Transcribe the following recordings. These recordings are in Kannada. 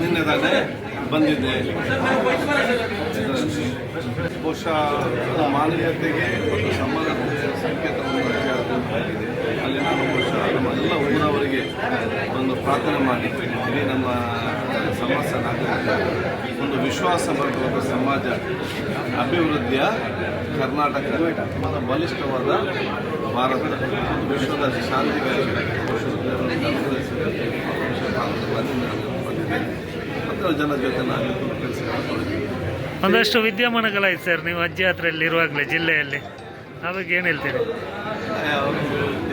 ನಿನ್ನೆ ತಾನೇ ಬಂದಿದ್ದೆ ಬಹುಶಃ ಮಾನವೀಯತೆಗೆ ಒಂದು ಸಮಾನತೆಯ ಸಂಕೇತವನ್ನು ಆಗಿದೆ ಅಲ್ಲಿ ನಾನು ಬಹುಶಃ ನಮ್ಮ ಎಲ್ಲ ಊರವರಿಗೆ ಒಂದು ಪ್ರಾರ್ಥನೆ ಮಾಡಿ ಇಡೀ ನಮ್ಮ ಸಮಸ್ಯೆ ಒಂದು ವಿಶ್ವಾಸ ಬರುವ ಸಮಾಜ, ಅಭಿವೃದ್ಧಿಯ ಕರ್ನಾಟಕ. ಬಲಿಷ್ಠವಾದ ಭಾರತ ಒಂದು ವಿಶ್ವದ ಶಾಂತಿಗಾಗಿ. ಮತ್ತು ಜನರ ಜೊತೆ ನಾನು ಕೆಲಸ ಒಂದಷ್ಟು ವಿದ್ಯಮಾನಗಳಾಯ್ತು ಸರ್ ನೀವು ಅಜ್ಜಿ ಹತ್ರದಲ್ಲಿ ಇರುವಾಗಲೇ ಜಿಲ್ಲೆಯಲ್ಲಿ. ಬಗ್ಗೆ ಏನು ಹೇಳ್ತೀರಿ?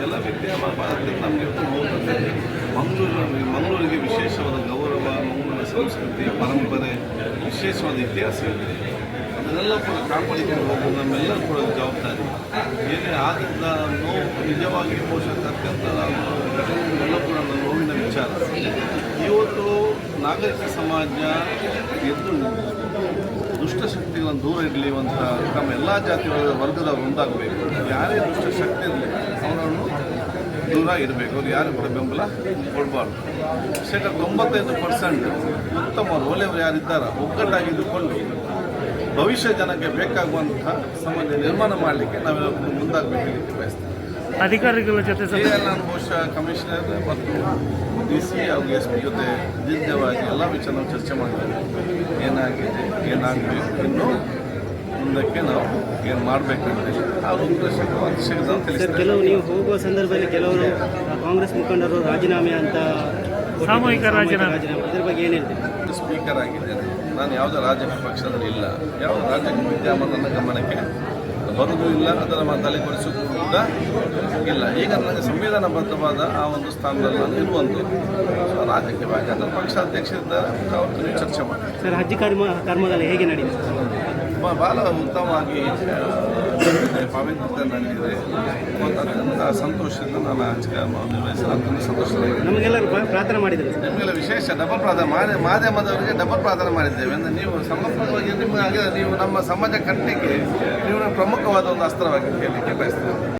ಎಲ್ಲ ವಿದ್ಯಮಾನ ನಮಗೆ ಹೋಗ್ತದೆ ಮಂಗಳೂರು ಮಂಗಳೂರಿಗೆ ವಿಶೇಷವಾದ ಗೌರವ ಮಂಗಳೂರಿನ ಸಂಸ್ಕೃತಿ ಪರಂಪರೆ ವಿಶೇಷವಾದ ಇತಿಹಾಸ ಇದೆ. ಅದನ್ನೆಲ್ಲ ಕೂಡ ಕಾಪಾಡಿಕೊಂಡು ಹೋಗೋದು ನಮ್ಮೆಲ್ಲರೂ ಕೂಡ ಜವಾಬ್ದಾರಿ. ಏನೇ ಆದ್ದರಿಂದ ನೋವು ನಿಜವಾಗಿ ಬಹುಶಃ ಅತ್ಯಂತ ಎಲ್ಲ ಕೂಡ ನೋವಿನ ವಿಚಾರ. ಇವತ್ತು ನಾಗರಿಕ ಸಮಾಜ ಎದ್ದು ದುಷ್ಟಶಕ್ತಿಗಳನ್ನು ದೂರ ಅಂತ ನಮ್ಮ ಎಲ್ಲ ಜಾತಿ ವರ್ಗದ ಒಂದಾಗಬೇಕು. ಯಾರೇ ದುಷ್ಟಶಕ್ತಿ ಇರಲಿ, ಅವರನ್ನು ದೂರ ಇರಬೇಕು ಅವ್ರು ಯಾರು ಕೂಡ ಬೆಂಬಲ ಕೊಡಬಾರ್ದು. ಶೇಕಡ ತೊಂಬತ್ತೈದು ಪರ್ಸೆಂಟ್ ಉತ್ತಮ ರೋಲೆಯವರು ಯಾರಿದ್ದಾರೋ ಒಗ್ಗಟ್ಟಾಗಿದ್ದುಕೊಂಡು ಭವಿಷ್ಯ ಜನಕ್ಕೆ ಬೇಕಾಗುವಂತಹ ಸಮಾಜ ನಿರ್ಮಾಣ ಮಾಡಲಿಕ್ಕೆ ನಾವೆಲ್ಲ ಮುಂದಾಗಬೇಕು ಬಯಸ್ತೇವೆ ಅಧಿಕಾರಿಗಳ ಜೊತೆ ನಾನು ಬಹುಶಃ ಕಮಿಷನರ್ ಮತ್ತು ಡಿ ಸಿ ಹಾಗೂ ಎಸ್ ಪಿ ಜೊತೆ ದೀರ್ಘವಾಗಿ ಎಲ್ಲ ವಿಚಾರ ನಾವು ಚರ್ಚೆ ಮಾಡಿದ್ದೇವೆ ಏನಾಗಿದೆ ಏನಾಗಬೇಕು ಇನ್ನೂ ಮುಂದಕ್ಕೆ ನಾವು ಏನು ಮಾಡಬೇಕಂದ್ರೆ ಆ ಸರ್ ಕೆಲವು ನೀವು ಹೋಗುವ ಸಂದರ್ಭದಲ್ಲಿ ಕೆಲವರು ಕಾಂಗ್ರೆಸ್ ಮುಖಂಡರು ರಾಜೀನಾಮೆ ಅಂತ. ಸಾಮೂಹಿಕ ರಾಜೀನಾಮೆ. ಇದ್ರ ಬಗ್ಗೆ ಏನು ಹೇಳ್ತೀರಿ? ಸ್ಪೀಕರ್ ಆಗಿದ್ದೇನೆ. ನಾನು ಯಾವುದೇ ರಾಜಕೀಯ ಪಕ್ಷದಲ್ಲಿ ಇಲ್ಲ. ಯಾವ ರಾಜಕೀಯ ವಿದ್ಯಮಾನ ನನ್ನ ಗಮನಕ್ಕೆ ಬರುವುದೂ ಇಲ್ಲ ಅದರ ತಲೆಕೊಡಿಸೋದು ಕೂಡ ಇಲ್ಲ. ಈಗ ನನಗೆ ಸಂವಿಧಾನಬದ್ಧವಾದ ಆ ಒಂದು ಸ್ಥಾನದಲ್ಲಿ ನಾನು ಇರುವಂತೆ. ಸೊ ರಾಜಕೀಯವಾಗಿ ಅದರ ಪಕ್ಷ ಅವತ್ತು ನೀವು ಚರ್ಚೆ ಮಾಡಿ ಸರ್ ರಾಜ್ಯ ಕರ್ಮ ಕರ್ಮದಲ್ಲಿ ಹೇಗೆ ನಡೆಯುತ್ತೆ ಬ- ಬಹಳ ಉತ್ತಮವಾಗಿ ಆ, ನಡೆದಿದೆ ಸಂತೋಷದಿಂದ ನಾನು ಅತ್ಯಂತ ಸಂತೋಷವಾಗಿದೆ ನಮಗೆಲ್ಲರೂ ಪ್ರಾರ್ಥನೆ ಮಾಡಿದ್ದೇವೆ ನಿಮಗೆಲ್ಲ ವಿಶೇಷ ಡಬಲ್ ಪ್ರಾರ್ಥನೆ. ಮಾಡಿ ಮಾಧ್ಯಮದವರಿಗೆ ಡಬಲ್ ಪ್ರಾರ್ಥನೆ ಮಾಡಿದ್ದೇವೆ. ಅಂದರೆ ನೀವು ಸಮರ್ಪಕವಾಗಿ ನಿಮ್ಮ ಹಾಗೆ ನೀವು ನಮ್ಮ ಸಮಾಜ ಕಟ್ಟಿಗೆ ನೀವು ಪ್ರಮುಖವಾದ ಒಂದು ಅಸ್ತ್ರವಾಗಿ ಹೇಳಲಿಕ್ಕೆ ಬಯಸ್ತೇವೆ.